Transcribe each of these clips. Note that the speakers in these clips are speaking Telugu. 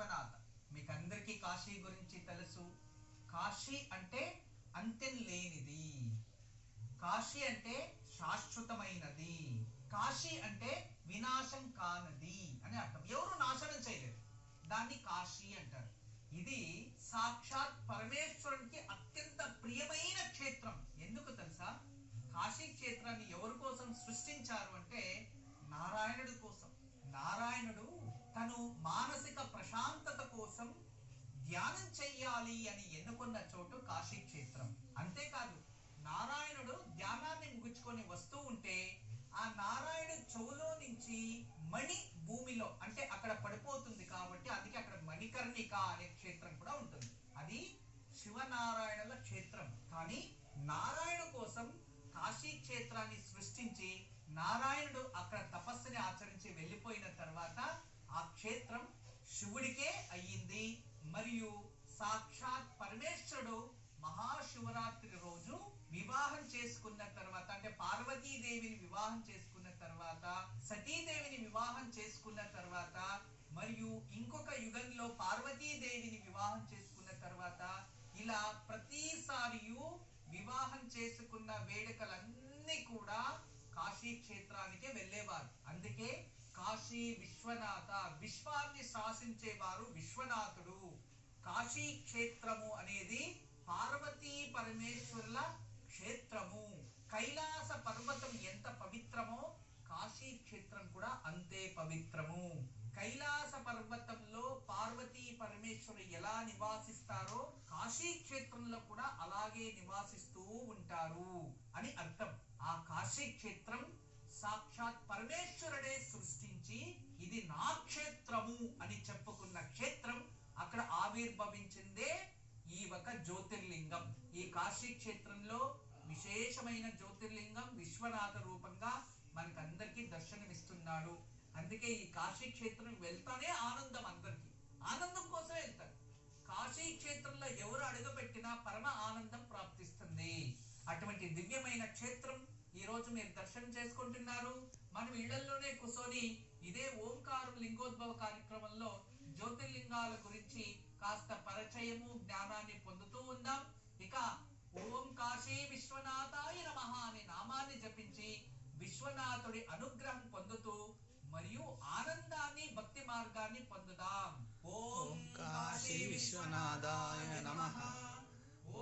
విశ్వనాథ. మీకు అందరికీ కాశీ గురించి తెలుసు. కాశీ అంటే అంత్యం లేనిది. కాశీ అంటే శాశ్వతమైనది. కాశీ అంటే వినాశం కానది అని అర్థం. ఎవరు నాశనం చేయలేరు దాన్ని కాశీ అంటారు. ఇది సాక్షాత్ పరమేశ్వరునికి అత్యంత ప్రియమైన క్షేత్రం. ఎందుకు తెలుసా? కాశీ క్షేత్రాన్ని ఎవరి కోసం సృష్టించారు అంటే నారాయణుడి కోసం. నారాయణుడు తను మానసిక ప్రశాంతత కోసం ధ్యానం చెయ్యాలి అని ఎన్నుకున్న చోటు కాశీ క్షేత్రం. అంతేకాదు నారాయణుడు ధ్యానాన్ని ముగించుకొని వస్తూ ఉంటే ఆ నారాయణుడు చెవులో నుంచి మణి భూమిలో అంటే అక్కడ పడిపోతుంది కాబట్టి అందుకే అక్కడ మణికర్ణిక అనే క్షేత్రం కూడా ఉంటుంది. అది శివనారాయణుల క్షేత్రం. కానీ నారాయణ కోసం కాశీ క్షేత్రాన్ని సృష్టించి నారాయణుడు అక్కడ తపస్సుని ఆచరించి వెళ్ళిపోయిన తర్వాత ఆ క్షేత్రం శివుడికే అయ్యింది మరియు సాక్షాత్ పరమేశ్వరుడు మహాశివరాత్రి రోజు వివాహం చేసుకున్న తర్వాత అంటే పార్వతీదేవిని వివాహం చేసుకున్న తర్వాత సతీదేవిని వివాహం చేసుకున్న తర్వాత మరియు ఇంకొక యుగంలో పార్వతీదేవిని వివాహం చేసుకున్న తర్వాత ఇలా ప్రతిసారి వివాహం చేసుకున్న వేడ కూడా కాశీ క్షేత్రానికి వెళ్ళేవారు అందుకే కాశీ విశ్వనాథ విశ్వాన్ని శాసించేవారు విశ్వనాథుడు. కాశీ క్షేత్రము అనేది పార్వతీ పరమేశ్వరుల క్షేత్రము. కైలాస పర్వతం ఎంత పవిత్రమో కాశీ క్షేత్రం కూడా అంతే పవిత్రము. కైలాస పర్వతంలో పార్వతీ పరమేశ్వరు ఎలా నివాసిస్తారో కాశీ క్షేత్రంలో కూడా అలాగే నివాసిస్తూ ఉంటారు అని అర్థం. ఆ కాశీ క్షేత్రం సాక్షాత్ పరమేశ్వరుడే సృష్టించి ఇది నా క్షేత్రము అని చెప్పుకున్న క్షేత్రం అక్కడ ఆవిర్భవించిందే ఈ ఒక జ్యోతిర్లింగం. ఈ కాశీ క్షేత్రంలో విశేషమైన జ్యోతిర్లింగం విశ్వనాథ రూపంగా మనకందరికీ దర్శనమిస్తున్నాడు. అందుకే ఈ కాశీ క్షేత్రం వెళ్తానే ఆనందం అందరికి. ఆనందం కోసం వెళ్తారు. కాశీ క్షేత్రంలో ఎవరు అడుగుపెట్టినా పరమ ఆనందం ప్రాప్తిస్తుంది. అటువంటి దివ్యమైన రోజు మీరు దర్శనం చేసుకుంటున్నారు. మనం ఇళ్ళలోనే కూర్చొని ఇదే ఓంకారం లింగోద్భవ కార్యక్రమంలో జ్యోతిర్లింగాల గురించి కాస్త పరిచయము జ్ఞానాన్ని పొందుతూ ఉందాం. ఇక ఓం కాశీ విశ్వనాథాయ నమ అనే నామాన్ని జపించి విశ్వనాథుడి అనుగ్రహం పొందుతూ మరియు ఆనందాన్ని భక్తి మార్గాన్ని పొందుదాం. ఓం కాశీ విశ్వనాథాయ నమ.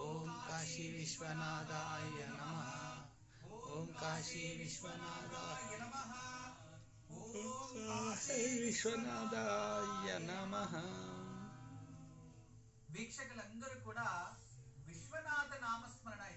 ఓం కాశీ విశ్వనాథాయ నమః. काशी विश्वनाथाय नमः। ओ विश्वनादाय नमः। वीक्षक विश्वनाथ नामस्मरण